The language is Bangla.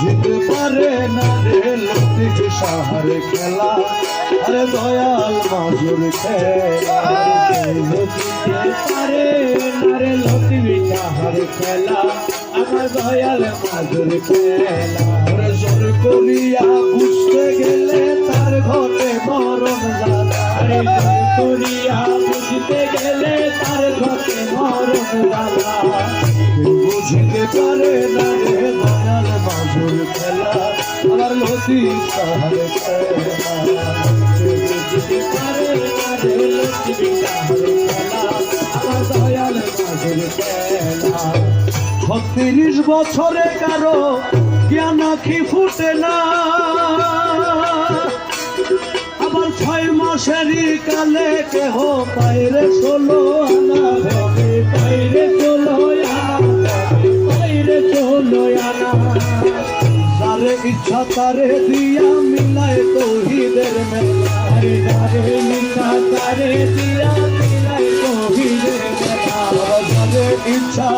বুঝতে পারে না রে লতিক সাহার খেলা। আরে দয়াল মাজুর খেলা। বুঝতে পারে না রে লতিক সাহার খেলা। আমার দয়াল মাজুর খেলা। আরে জোর করিয়া বুঝতে গেলে তার ঘটে মরণ জ্বালা আরে করিয়া বুঝতে গেলে তার ঘটে মরণ জ্বালা বুঝতে পারে না রে ছত্রিশ বছরে কারও জ্ঞান আখি ফুটে না। আবার ছয় মাসেরই কালে কেহ পাইরে ষোলো আনা। पीछा तारे दिया, मिलाए तो ही देर में। अरे तारे मिला तारे दिया, मिलाए तो ही देर में। इच्छा